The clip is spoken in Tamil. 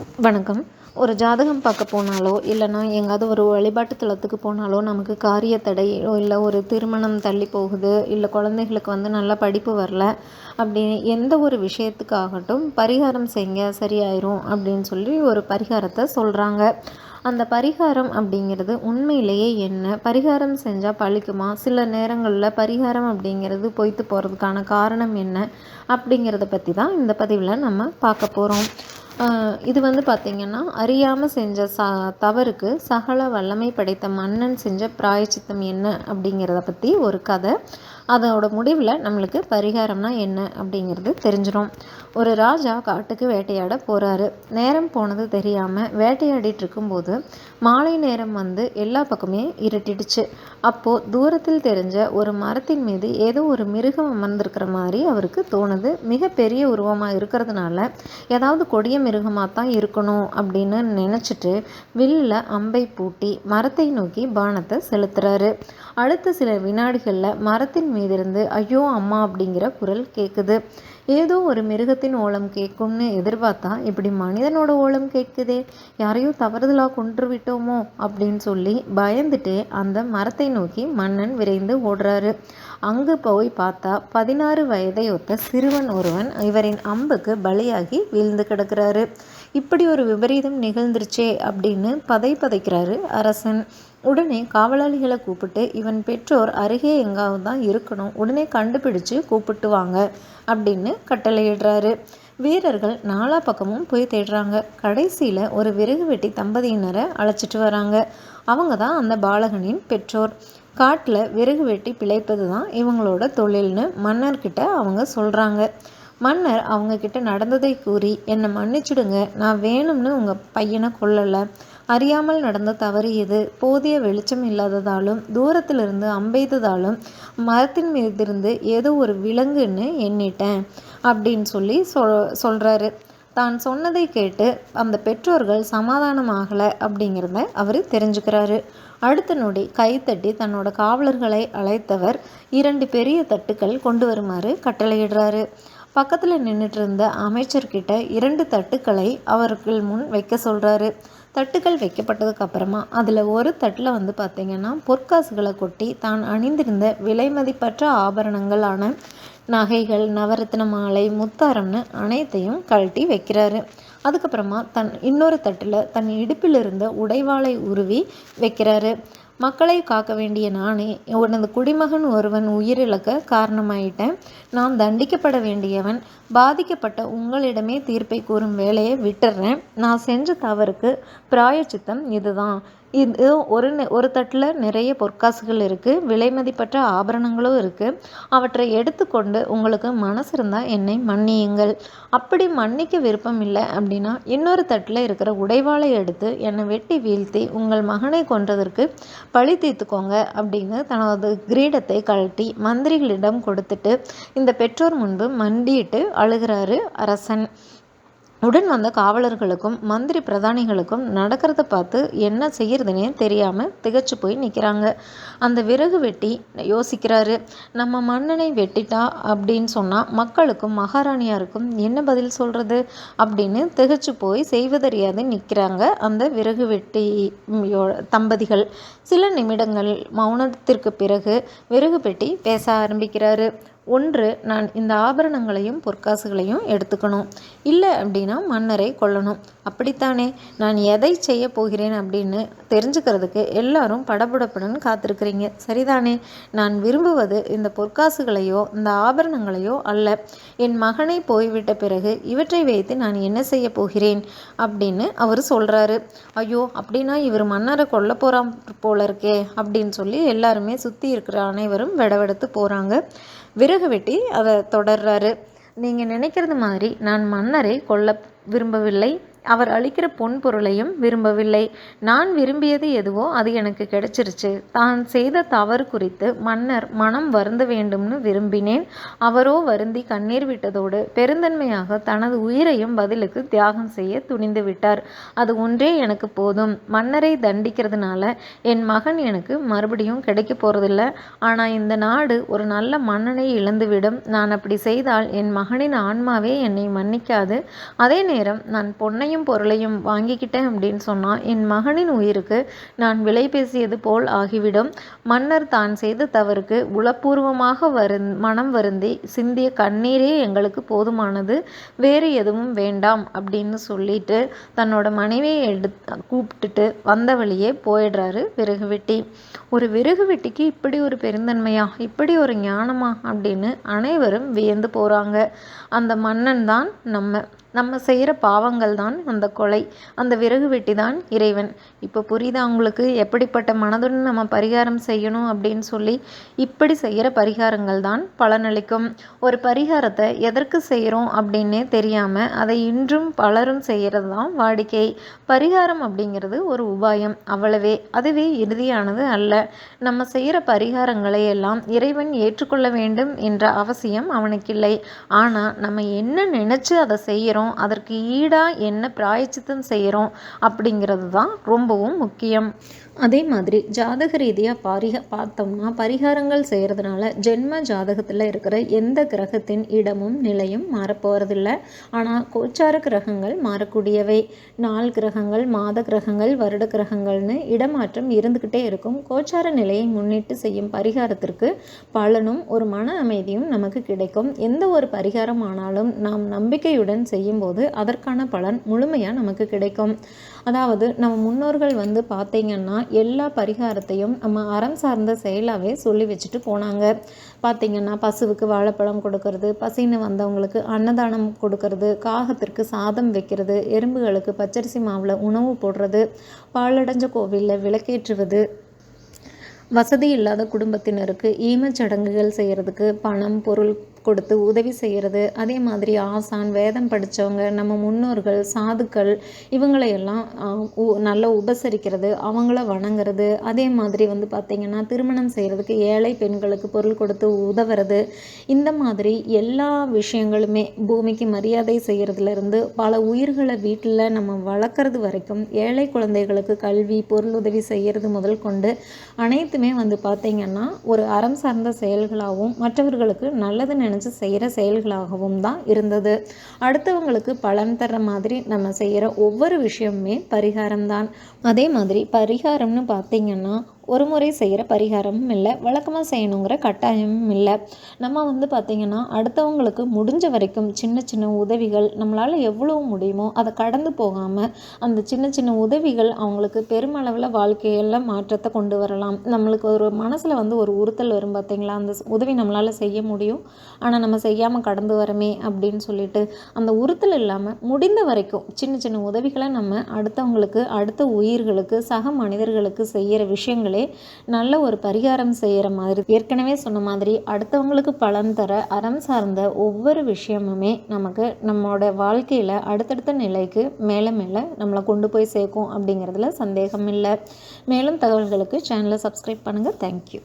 வணக்கம். ஒரு ஜாதகம் பார்க்க போனாலோ இல்லைன்னா எங்காவது ஒரு வழிபாட்டு தலத்துக்கு போனாலோ நமக்கு காரிய தடையோ இல்லை ஒரு திருமணம் தள்ளி போகுது இல்லை குழந்தைகளுக்கு வந்து நல்ல படிப்பு வரல அப்படின்னு எந்த ஒரு விஷயத்துக்காகட்டும் பரிகாரம் செய்யுங்க சரியாயிரும் அப்படின்னு சொல்லி ஒரு பரிகாரத்தை சொல்கிறாங்க அந்த பரிகாரம் அப்படிங்கிறது உண்மையிலேயே என்ன? பரிகாரம் செஞ்சால் பழிக்குமா? சில நேரங்களில் பரிகாரம் அப்படிங்கிறது பொய்த்து போகிறதுக்கான காரணம் என்ன? அப்படிங்கிறத பற்றி தான் இந்த பதிவில் நம்ம பார்க்க போகிறோம் இது வந்து பார்த்திங்கன்னா அறியாமல் செஞ்ச ச தவறுக்கு சகல வல்லமை படைத்த மன்னன் செஞ்ச பிராயச்சித்தம் என்ன அப்படிங்கிறத பற்றி ஒரு கதை. அதோட முடிவில் நம்மளுக்கு பரிகாரம்னா என்ன அப்படிங்கிறது தெரிஞ்சிடும் ஒரு ராஜா காட்டுக்கு வேட்டையாட போகிறாரு நேரம் போனது தெரியாமல் வேட்டையாடிட்டு இருக்கும்போது மாலை நேரம் வந்து எல்லா பக்கமே இருட்டிடுச்சு. அப்போது தூரத்தில் தெரிஞ்ச ஒரு மரத்தின் மீது ஏதோ ஒரு மிருகம் அமர்ந்திருக்கிற மாதிரி அவருக்கு தோணுது. மிக பெரிய உருவமாக இருக்கிறதுனால ஏதாவது கொடிய மிருகமாக தான் இருக்கணும் அப்படின்னு நினச்சிட்டு வில்லில் அம்பை பூட்டி மரத்தை நோக்கி பானத்தை செலுத்துறாரு. அடுத்த சில வினாடிகளில் மரத்தின் மீதிருந்து ஐயோ அம்மா அப்படிங்கிற குரல் கேட்குது ஏதோ ஒரு மிருகத்தின் ஓலம் கேட்கும்னு எதிர்பார்த்தா இப்படி மனிதனோட ஓலம் கேட்குதே யாரையும் தவறுதலாக கொன்று விட்டோமோ? அப்படின்னு சொல்லி பயந்துட்டே அந்த மரத்தை நோக்கி மன்னன் விரைந்து ஓடுறாரு. அங்கு போய் பார்த்தா பதினாறு வயதை ஒத்த சிறுவன் ஒருவன் இவரின் அம்புக்கு பலியாகி வீழ்ந்து கிடக்கிறாரு. இப்படி ஒரு விபரீதம் நிகழ்ந்துருச்சே அப்படின்னு பதை பதைக்கிறாரு அரசன். உடனே காவலாளிகளை கூப்பிட்டு இவன் பெற்றோர் அருகே எங்காவது தான் இருக்கணும். உடனே கண்டுபிடிச்சு கூப்பிட்டு வாங்க அப்படின்னு கட்டளையிடுறாரு. வீரர்கள் நாலா பக்கமும் போய் தேடுறாங்க. கடைசியில் ஒரு விறகு வெட்டி தம்பதியினரை அழைச்சிட்டு வராங்க. அவங்க தான் அந்த பாலகனின் பெற்றோர். காட்டில் விறகு வெட்டி பிழைப்பது தான் இவங்களோட தொழில்னு மன்னர்கிட்ட அவங்க சொல்கிறாங்க மன்னர் அவங்கக்கிட்ட நடந்ததை கூறி என்னை மன்னிச்சுடுங்க நான் வேணும்னு உங்கள் பையனை கொல்லலை. அறியாமல் நடந்த தவறு இது போதிய வெளிச்சம் இல்லாததாலும் தூரத்திலிருந்து அம்பெய்ததாலும் மரத்தின் மீதிருந்து ஏதோ ஒரு விலங்குன்னு எண்ணிட்டேன் அப்படின்னு சொல்லி சொல் சொல்கிறாரு தான் சொன்னதை கேட்டு அந்த பெற்றோர்கள் சமாதானமாகலை அப்படிங்கிறத அவர் தெரிஞ்சுக்கிறாரு. அடுத்த நொடி கைத்தட்டி தன்னோட காவலர்களை அழைத்தவர் இரண்டு பெரிய தட்டுக்கள் கொண்டு வருமாறு கட்டளையிடுறாரு. பக்கத்தில் நின்றுட்டு இருந்த அமைச்சர்கிட்ட இரண்டு தட்டுக்களை அவர்கள் முன் வைக்க சொல்கிறாரு தட்டுக்கள் வைக்கப்பட்டதுக்கு அப்புறமா அதில் ஒரு தட்டில் வந்து பார்த்திங்கன்னா பொற்காசுகளை கொட்டி தான் அணிந்திருந்த விலை மதிப்பற்ற ஆபரணங்களான நகைகள் நவரத்ன மாலை முத்தாரம்னு அனைத்தையும் கழட்டி வைக்கிறாரு. அதுக்கப்புறமா தன் இன்னொரு தட்டில் தன் இடுப்பில் இருந்த உடைவாளை உருவி வைக்கிறாரு. மக்களை காக்க வேண்டிய நானே உனது குடிமகன் ஒருவன் உயிரிழக்க காரணமாயிட்டேன். நான் தண்டிக்கப்பட வேண்டியவன் பாதிக்கப்பட்ட உங்களிடமே தீர்ப்பை கூறும் வேலையை விட்டுறேன். நான் செஞ்ச தவறுக்கு பிராயச்சித்தம் இதுதான். இது ஒரு ஒரு தட்டில் நிறைய பொற்காசுகள் இருக்குது விலை மதிப்பற்ற ஆபரணங்களும் இருக்குது அவற்றை எடுத்துக்கொண்டு உங்களுக்கு மனசு இருந்தால் என்னை மன்னியுங்கள். அப்படி மன்னிக்க விருப்பம் இல்லை அப்படின்னா இன்னொரு தட்டில் இருக்கிற உடைவாளை எடுத்து என்னை வெட்டி வீழ்த்தி உங்கள் மகனை கொன்றதற்கு பழி தீர்த்துக்கோங்க அப்படின்னு தனது கிரீடத்தை கழட்டி மந்திரிகளிடம் கொடுத்துட்டு இந்த பெற்றோர் முன்பு மண்டிட்டு அழுகிறாரு அரசன். உடன் வந்த காவலர்களுக்கும் மந்திரி பிரதானிகளுக்கும் நடக்கிறத பார்த்து என்ன செய்யறதுனே தெரியாமல் திகச்சு போய் நிற்கிறாங்க அந்த விறகு வெட்டி யோசிக்கிறாரு. நம்ம மன்னனை வெட்டிட்டா அப்படின்னு சொன்னால் மக்களுக்கும் மகாராணியாருக்கும் என்ன பதில் சொல்கிறது அப்படின்னு திகச்சு போய் செய்வதறியாது நிற்கிறாங்க அந்த விறகு வெட்டி தம்பதிகள். சில நிமிடங்கள் மௌனத்திற்கு பிறகு விறகு பெட்டி பேச ஆரம்பிக்கிறாரு. ஒன்று நான் இந்த ஆபரணங்களையும் பொற்காசுகளையும் எடுத்துக்கணும். இல்லை அப்படின்னா மன்னரை கொல்லணும். அப்படித்தானே? நான் எதை செய்ய போகிறேன் அப்படின்னு தெரிஞ்சுக்கிறதுக்கு எல்லாரும் படபடப்புடன் காத்திருக்கிறீங்க. சரிதானே? நான் விரும்புவது இந்த பொற்காசுகளையோ இந்த ஆபரணங்களையோ அல்ல. என் மகனை போய்விட்ட பிறகு இவற்றை வைத்து நான் என்ன செய்ய போகிறேன்? அப்படின்னு அவர் சொல்கிறாரு ஐயோ அப்படின்னா இவர் மன்னரை கொல்ல போகிறான் போல இருக்கே அப்படின்னு சொல்லி எல்லாருமே சுற்றி இருக்கிற அனைவரும் விடவெடுத்து போகிறாங்க விறகு வெட்டி அதை தொடர்றாரு. நீங்கள் நினைக்கிறது மாதிரி நான் மன்னரை கொல்ல விரும்பவில்லை. அவர் அளிக்கிற பொன் பொருளையும் விரும்பவில்லை. நான் விரும்பியது எதுவோ அது எனக்கு கிடைச்சிருச்சு. தான் செய்த தவறு குறித்து மன்னர் மனம் வருந்த வேண்டும்னு விரும்பினேன். அவரோ வருந்தி கண்ணீர் விட்டதோடு பெருந்தன்மையாக தனது உயிரையும் பதிலுக்கு தியாகம் செய்ய துணிந்து விட்டார். அது ஒன்றே எனக்கு போதும். மன்னரை தண்டிக்கிறதுனால என் மகன் எனக்கு மறுபடியும் கிடைக்க போறதில்ல. ஆனால் இந்த நாடு ஒரு நல்ல மன்னனை இழந்துவிடும். நான் அப்படி செய்தால் என் மகனின் ஆன்மாவே என்னை மன்னிக்காது. அதே நேரம் நான் பொன்னை பொன்னையும் பொருளையும் வாங்கிக்கிட்டேன் அப்படின்னு சொன்னால் என் மகனின் உயிருக்கு நான் விலை பேசியது போல் ஆகிவிடும். மன்னர் தான் செய்த தவறுக்கு உளப்பூர்வமாக வருந் மனம் வருந்தி சிந்திய கண்ணீரே எங்களுக்கு போதுமானது. வேறு எதுவும் வேண்டாம் அப்படின்னு சொல்லிட்டு தன்னோட மனைவியை எடுத்து கூப்பிட்டுட்டு வந்த வழியே போயிடுறாரு விறகு வெட்டி ஒரு விறகு வெட்டிக்கு இப்படி ஒரு பெருந்தன்மையா? இப்படி ஒரு ஞானமா? அப்படின்னு அனைவரும் வியந்து போகிறாங்க அந்த மன்னன் தான் நம்ம நம்ம செய்கிற பாவங்கள் தான் அந்த கொலை. அந்த விறகு வெட்டி தான் இறைவன். இப்போ புரியுதா உங்களுக்கு? எப்படிப்பட்ட மனதுடன் நம்ம பரிகாரம் செய்யணும் அப்படின்னு சொல்லி இப்படி செய்கிற பரிகாரங்கள் தான் பலனளிக்கும். ஒரு பரிகாரத்தை எதற்கு செய்கிறோம் அப்படின்னே தெரியாமல் அதை இன்றும் பலரும் செய்கிறது தான் வாடிக்கை. பரிகாரம் அப்படிங்கிறது ஒரு உபாயம். அவ்வளவே. அதுவே இறுதியானது அல்ல. நம்ம செய்கிற பரிகாரங்களை எல்லாம் இறைவன் ஏற்றுக்கொள்ள வேண்டும் என்ற அவசியம் அவனுக்கில்லை ஆனால் நம்ம என்ன நினச்சி அதை செய்கிறோம் அதற்கு ஈடாக என்ன பிராயச்சித்தம் செய்கிறோம் அப்படிங்கிறது தான் ரொம்பவும் முக்கியம். அதே மாதிரி ஜாதக ரீதியாக பாரிக பார்த்தோம்னா பரிகாரங்கள் செய்கிறதுனால ஜென்ம ஜாதகத்தில் இருக்கிற எந்த கிரகத்தின் இடமும் நிலையும் மாறப்போகிறதில்ல ஆனால் கோச்சார கிரகங்கள் மாறக்கூடியவை. நாள் கிரகங்கள் மாத கிரகங்கள் வருட கிரகங்கள்னு இடமாற்றம் இருந்துக்கிட்டே இருக்கும். கோச்சார நிலையை முன்னிட்டு செய்யும் பரிகாரத்திற்கு பலனும் ஒரு மன அமைதியும் நமக்கு கிடைக்கும். எந்த ஒரு பரிகாரம் ஆனாலும் நாம் நம்பிக்கையுடன் செய்யும்போது அதற்கான பலன் முழுமையாக நமக்கு கிடைக்கும். அதாவது நம்ம முன்னோர்கள் வந்து பார்த்திங்கன்னா எல்லா பரிகாரத்தையும் நம்ம அறம் சார்ந்த செயலாகவே சொல்லி வச்சுட்டு போனாங்க. பார்த்திங்கன்னா பசுவுக்கு வாழைப்பழம் கொடுக்கறது பசின்னு வந்தவங்களுக்கு அன்னதானம் கொடுக்கறது காகத்திற்கு சாதம் வைக்கிறது எறும்புகளுக்கு பச்சரிசி மாவில் உணவு போடுறது பாலடைஞ்ச கோவிலில் விளக்கேற்றுவது வசதி இல்லாத குடும்பத்தினருக்கு ஈமச்சடங்குகள் செய்கிறதுக்கு பணம் பொருள் கொடுத்து உதவி செய்கிறது அதே மாதிரி ஆசான் வேதம் படித்தவங்க நம்ம முன்னோர்கள் சாதுக்கள் இவங்களையெல்லாம் நல்லா உபசரிக்கிறது அவங்கள வணங்குறது அதே மாதிரி வந்து பார்த்திங்கன்னா திருமணம் செய்கிறதுக்கு ஏழை பெண்களுக்கு பொருள் கொடுத்து உதவுறது இந்த மாதிரி எல்லா விஷயங்களுமே பூமிக்கு மரியாதை செய்கிறதுலேருந்து பல உயிர்களை வீட்டில் நம்ம வளர்க்குறது வரைக்கும் ஏழை குழந்தைகளுக்கு கல்வி பொருள் உதவி செய்கிறது முதல் கொண்டு அனைத்துமே வந்து பார்த்திங்கன்னா ஒரு அறம் சார்ந்த செயல்களாகவும் மற்றவர்களுக்கு நல்லது நினச்சி செய்கிற செயல்களாகவும் தான் இருந்தது. அடுத்தவங்களுக்கு பலன் தர மாதிரி நம்ம செய்கிற ஒவ்வொரு விஷயமுமே பரிகாரம் தான் அதே மாதிரி பரிகாரம்னு பார்த்தீங்கன்னா ஒரு முறை செய்கிற பரிகாரமும் இல்லை வழக்கமாக செய்யணுங்கிற கட்டாயமும் இல்லை. நம்ம வந்து பார்த்திங்கன்னா அடுத்தவங்களுக்கு முடிஞ்ச வரைக்கும் சின்ன சின்ன உதவிகள் நம்மளால் எவ்வளோ முடியுமோ அதை கடந்து போகாமல் அந்த சின்ன சின்ன உதவிகள் அவங்களுக்கு பெருமளவில் வாழ்க்கையில் மாற்றத்தை கொண்டு வரலாம். நம்மளுக்கு ஒரு மனசில் வந்து ஒரு உறுத்தல் வரும் பார்த்திங்களா அந்த உதவி நம்மளால் செய்ய முடியும். ஆனால் நம்ம செய்யாமல் கடந்து வரமே அப்படின்னு சொல்லிட்டு அந்த உறுத்தல் இல்லாமல் முடிந்த வரைக்கும் சின்ன சின்ன உதவிகளை நம்ம அடுத்தவங்களுக்கு அடுத்த உயிர்களுக்கு சக மனிதர்களுக்கு செய்கிற விஷயங்களே நல்ல ஒரு பரிகாரம் செய்கிற மாதிரி ஏற்கனவே சொன்ன மாதிரி அடுத்தவங்களுக்கு பலன் தர அறம் சார்ந்த ஒவ்வொரு விஷயமுமே நமக்கு நம்மளோட வாழ்க்கையில் அடுத்தடுத்த நிலைக்கு மேலே மேலே நம்மளை கொண்டு போய் சேர்க்கும் அப்படிங்கிறதுல சந்தேகம் இல்லை. மேலும் தகவல்களுக்கு சேனலை சப்ஸ்கிரைப் பண்ணுங்கள் தேங்க்யூ